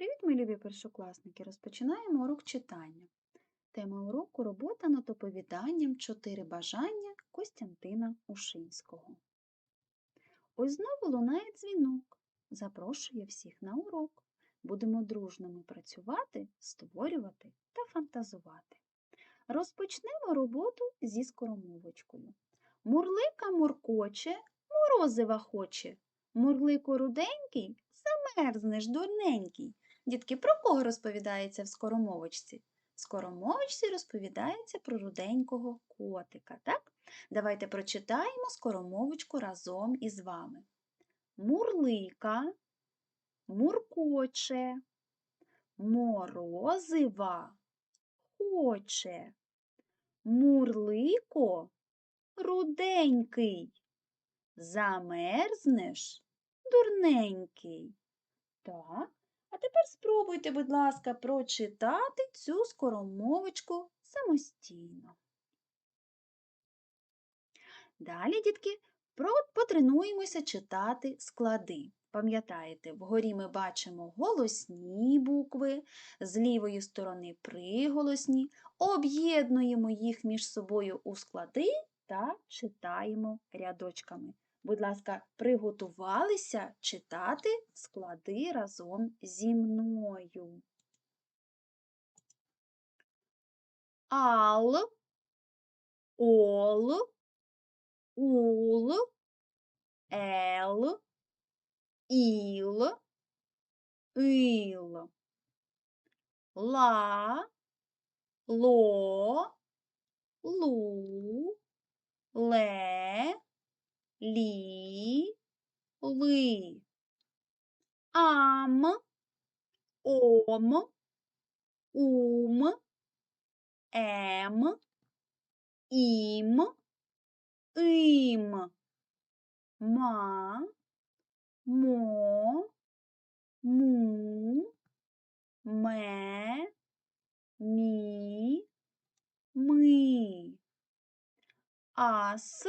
Привіт, мої любі першокласники! Розпочинаємо урок читання. Тема уроку робота над оповіданням Чотири бажання Костянтина Ушинського. Ось знову лунає дзвінок. Запрошує всіх на урок. Будемо дружними працювати, створювати та фантазувати. Розпочнемо роботу зі скоромовочкою. Мурлика муркоче, морозива хоче. Мурлику руденький, замерзнеш дурненький. Дітки, про кого розповідається в скоромовочці? В скоромовочці розповідається про руденького котика, так? Давайте прочитаємо скоромовочку разом із вами. Мурлика, муркоче, морозива хоче, мурлико руденький, замерзнеш дурненький. Так, а тепер спробуйте, будь ласка, прочитати цю скоромовочку самостійно. Далі, дітки, потренуємося читати склади. Пам'ятаєте, вгорі ми бачимо голосні букви, з лівої сторони приголосні, об'єднуємо їх між собою у склади та читаємо рядочками. Будь ласка, приготувалися читати склади разом зі мною. Ал, ол, ул, ел, іл, ил, ла, ло, лу, ле, лі, ли. Ам, ом, ум, ем, ім, ім. Ма, мо, му, ме, мі, ми. Ас,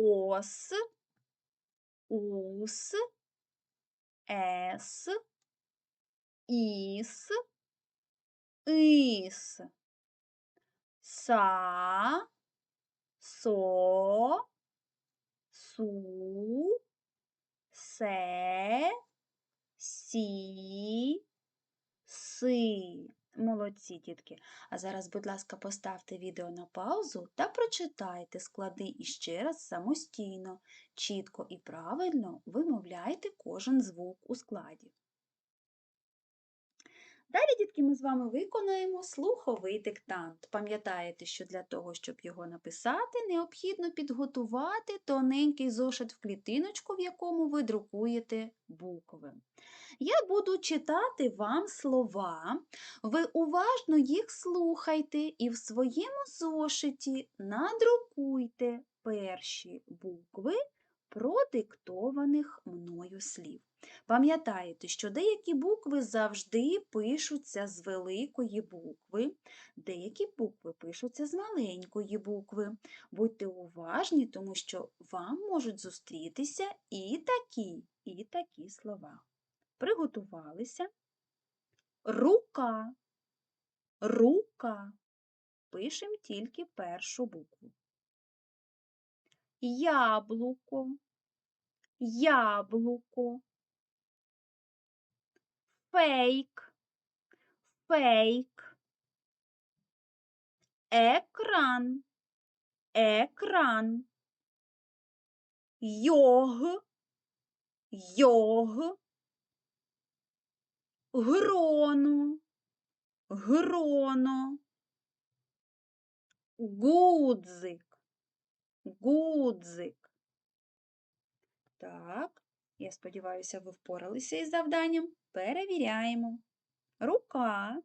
os, os, s, is, is, sa, so, su, se, si, si. Молодці, дітки. А зараз, будь ласка, поставте відео на паузу та прочитайте склади іще раз самостійно. Чітко і правильно вимовляйте кожен звук у складі. Далі, дітки, ми з вами виконаємо слуховий диктант. Пам'ятаєте, що для того, щоб його написати, необхідно підготувати тоненький зошит в клітиночку, в якому ви друкуєте букви. Я буду читати вам слова, ви уважно їх слухайте і в своєму зошиті надрукуйте перші букви продиктованих мною слів. Пам'ятаєте, що деякі букви завжди пишуться з великої букви, деякі букви пишуться з маленької букви. Будьте уважні, тому що вам можуть зустрітися і такі, і такі слова. Приготувалися. Рука. Рука. Пишемо тільки першу букву. Яблуко. Яблуко. Фейк. Фейк. Екран. Екран. Йог. Йог. Гроно. Гроно. Гудзик. Гудзик. Так, я сподіваюся, ви впоралися із завданням. Перевіряємо. Рука,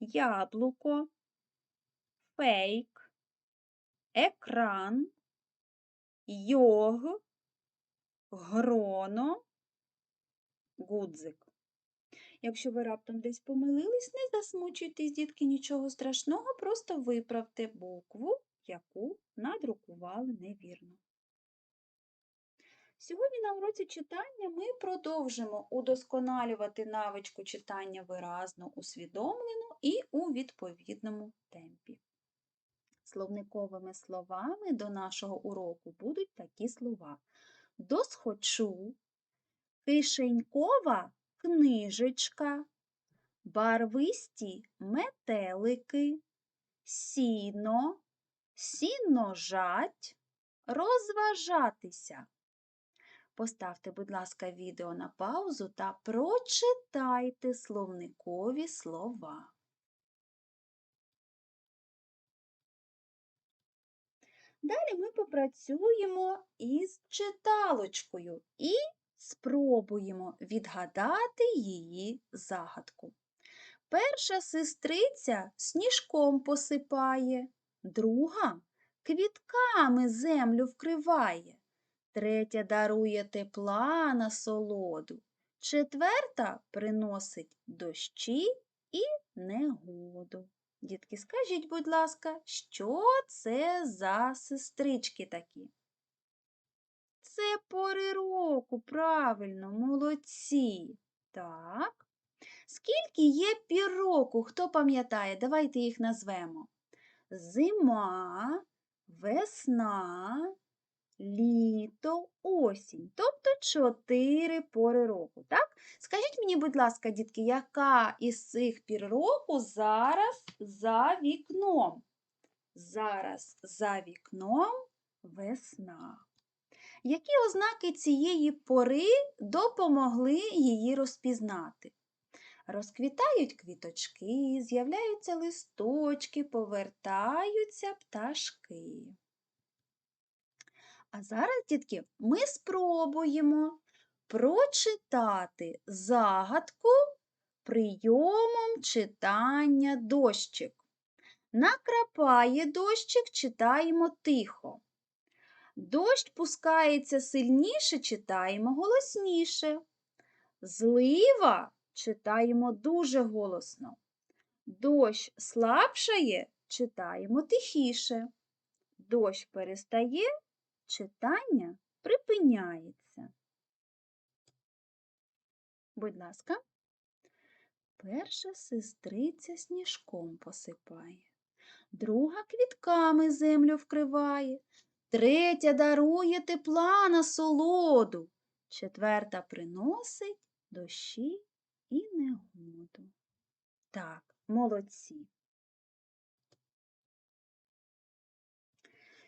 яблуко, фейк, екран, йог, гроно, гудзик. Якщо ви раптом десь помилились, не засмучуйтесь, дітки, нічого страшного, просто виправте букву, яку надрукували невірно. Сьогодні на уроці читання ми продовжимо удосконалювати навичку читання виразно усвідомлено і у відповідному темпі. Словниковими словами до нашого уроку будуть такі слова: досхочу, кишенькова книжечка, барвисті метелики, сіно, сіножать, розважатися. Поставте, будь ласка, відео на паузу та прочитайте словникові слова. Далі ми попрацюємо із читалочкою і спробуємо відгадати її загадку. Перша сестриця сніжком посипає, друга квітками землю вкриває, третя дарує тепла на солоду, четверта приносить дощі і негоду. Дітки, скажіть, будь ласка, що це за сестрички такі? Це пори року, правильно, молодці. Так. Скільки є пір року? Хто пам'ятає? Давайте їх назвемо. Зима, весна, літо, осінь. Тобто чотири пори року. Так? Скажіть мені, будь ласка, дітки, яка із цих пір року зараз за вікном? Зараз за вікном весна. Які ознаки цієї пори допомогли її розпізнати? Розквітають квіточки, з'являються листочки, повертаються пташки. А зараз, дітки, ми спробуємо прочитати загадку прийомом читання дощик. Накрапає дощик, читаємо тихо. Дощ пускається сильніше, читаємо голосніше. Злива читаємо дуже голосно. Дощ слабшає, читаємо тихіше. Дощ перестає, читання припиняється. Будь ласка, перша сестриця сніжком посипає, друга квітками землю вкриває, третя дарує тепла на солоду, четверта приносить дощі і негоду. Так, молодці.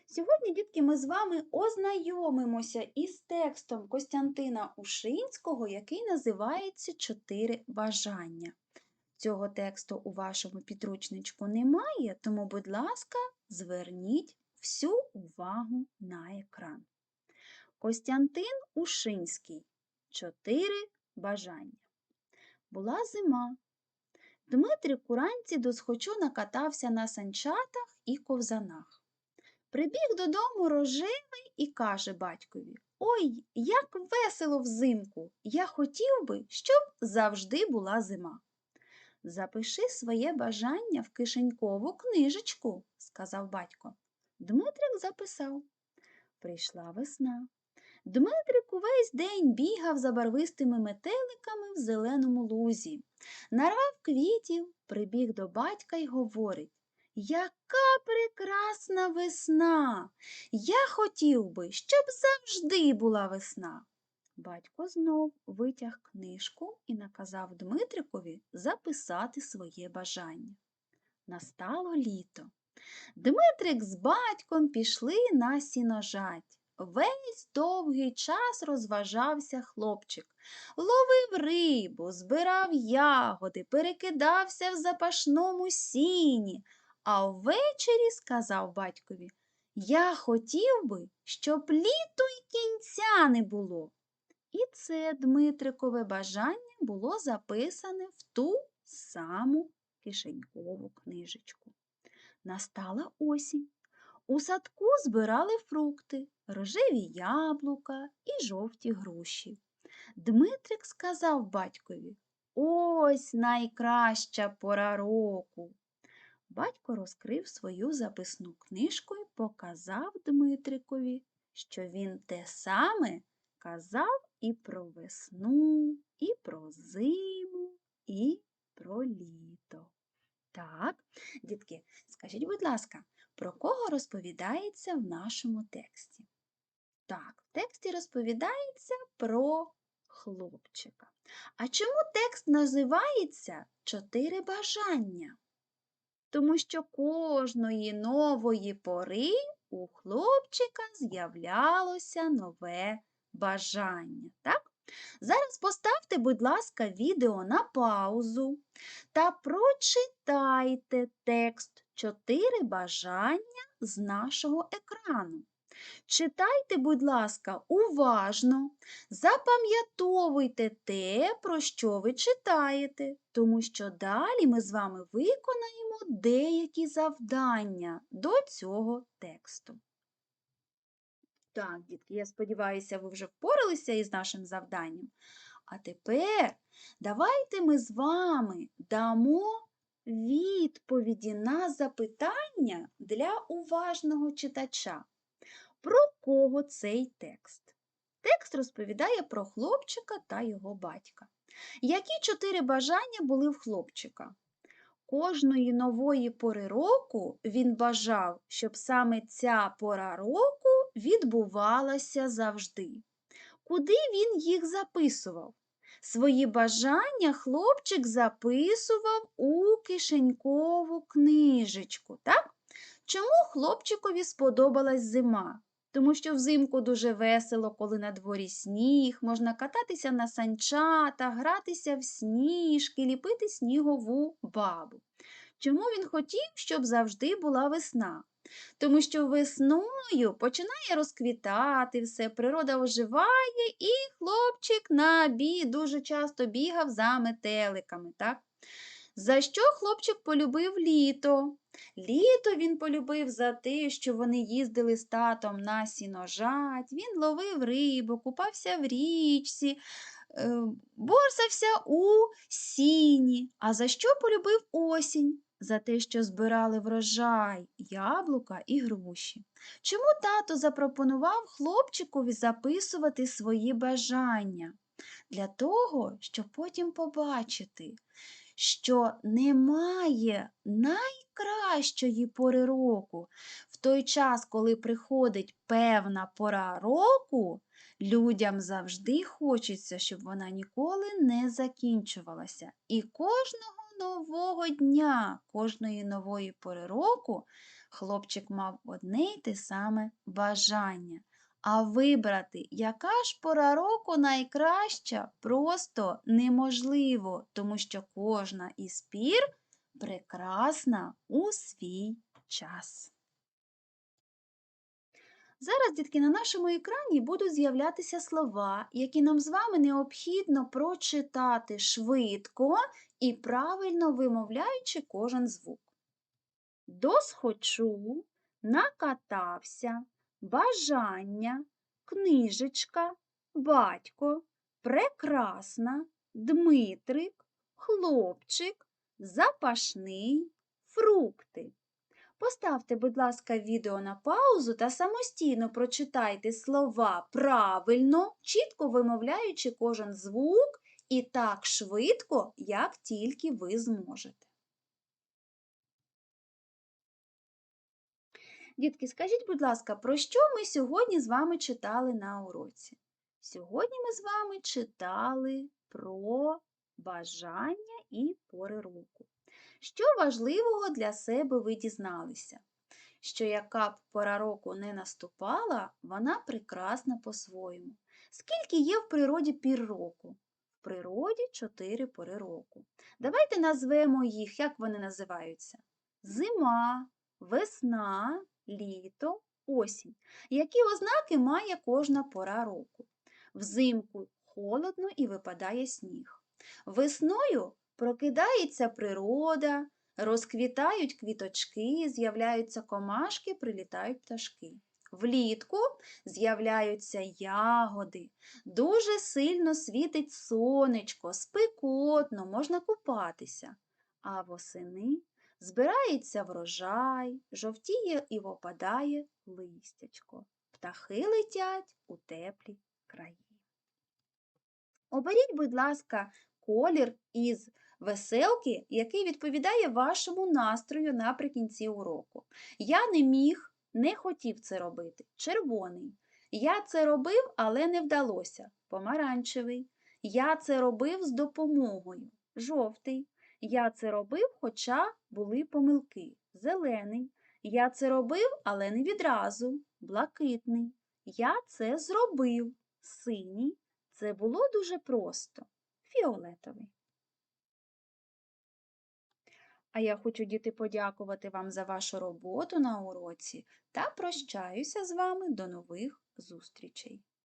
Сьогодні, дітки, ми з вами ознайомимося із текстом Костянтина Ушинського, який називається Чотири бажання. Цього тексту у вашому підручничку немає, тому, будь ласка, зверніть всю увагу на екран. Костянтин Ушинський. Чотири бажання. Була зима. Дмитрик уранці досхочу накатався на санчатах і ковзанах. Прибіг додому рожевий і каже батькові Ой, як весело взимку! Я хотів би, щоб завжди була зима. Запиши своє бажання в кишенькову книжечку, сказав батько. Дмитрик записав. Прийшла весна. Дмитрик увесь день бігав за барвистими метеликами в зеленому лузі, нарвав квітів, прибіг до батька й говорить яка прекрасна весна! Я хотів би, щоб завжди була весна. Батько знов витяг книжку і наказав Дмитрикові записати своє бажання. Настало літо. Дмитрик з батьком пішли на сіножать. Весь довгий час розважався хлопчик, ловив рибу, збирав ягоди, перекидався в запашному сіні, а ввечері сказав батькові Я хотів би, щоб літо й кінця не було. І це Дмитрикове бажання було записане в ту саму кишенькову книжечку. Настала осінь. У садку збирали фрукти, рожеві яблука і жовті груші. Дмитрик сказав батькові Ось найкраща пора року. Батько розкрив свою записну книжку і показав Дмитрикові, що він те саме казав і про весну, і про зиму, і про літо. Так, дітки, скажіть, будь ласка, про кого розповідається в нашому тексті? Так, в тексті розповідається про хлопчика. А чому текст називається Чотири бажання? Тому що кожної нової пори у хлопчика з'являлося нове бажання. Так? Зараз поставте, будь ласка, відео на паузу та прочитайте текст Чотири бажання з нашого екрану. Читайте, будь ласка, уважно, запам'ятовуйте те, про що ви читаєте, тому що далі ми з вами виконаємо деякі завдання до цього тексту. Так, дітки, я сподіваюся, ви вже впоралися із нашим завданням. А тепер давайте ми з вами дамо відповіді на запитання для уважного читача. Про кого цей текст? Текст розповідає про хлопчика та його батька. Які чотири бажання були в хлопчика? Кожної нової пори року він бажав, щоб саме ця пора року відбувалася завжди. Куди він їх записував? Свої бажання хлопчик записував у кишенькову книжечку. Так? Чому хлопчикові сподобалась зима? Тому що взимку дуже весело, коли на дворі сніг, можна кататися на санчата, гратися в сніжки, ліпити снігову бабу. Чому він хотів, щоб завжди була весна? Тому що весною починає розквітати все, природа оживає, і хлопчик на бі дуже часто бігав за метеликами. так? За що хлопчик полюбив літо? Літо він полюбив за те, що вони їздили з татом на сіножать, він ловив рибу, купався в річці, е, борсався у сіні. А за що полюбив осінь? За те, що збирали врожай, яблука і груші. Чому тато запропонував хлопчикові записувати свої бажання? Для того, щоб потім побачити, що немає найкращої пори року. В той час, коли приходить певна пора року, людям завжди хочеться, щоб вона ніколи не закінчувалася. І кожного нового дня, кожної нової пори року хлопчик мав одне й те саме бажання. А вибрати, яка ж пора року найкраща, просто неможливо, тому що кожна із пір прекрасна у свій час. Зараз, дітки, на нашому екрані будуть з'являтися слова, які нам з вами необхідно прочитати швидко і правильно вимовляючи кожен звук. Досхочу, накатався, бажання, книжечка, батько, прекрасна, Дмитрик, хлопчик, запашний, фрукти. Поставте, будь ласка, відео на паузу та самостійно прочитайте слова правильно, чітко вимовляючи кожен звук і так швидко, як тільки ви зможете. Дітки, скажіть, будь ласка, про що ми сьогодні з вами читали на уроці? Сьогодні ми з вами читали про бажання і пори року. Що важливого для себе ви дізналися? Що яка б пора року не наступала, вона прекрасна по-своєму. Скільки є в природі пір року? В природі чотири пори року. Давайте назвемо їх, як вони називаються: зима, весна, літо, осінь. Які ознаки має кожна пора року? Взимку холодно і випадає сніг. Весною прокидається природа, розквітають квіточки, з'являються комашки, прилітають пташки. Влітку з'являються ягоди, дуже сильно світить сонечко, спекотно, можна купатися. А восени збирається врожай, жовтіє і опадає листячко. Птахи летять у теплі краї. Оберіть, будь ласка, колір із веселки, який відповідає вашому настрою наприкінці уроку. Я не міг, не хотів це робити. Червоний. Я це робив, але не вдалося. Помаранчевий. Я це робив з допомогою. Жовтий. Я це робив, хоча були помилки. Зелений. Я це робив, але не відразу. Блакитний. Я це зробив. Синій. Це було дуже просто. Фіолетовий. А я хочу, діти, подякувати вам за вашу роботу на уроці та прощаюся з вами до нових зустрічей.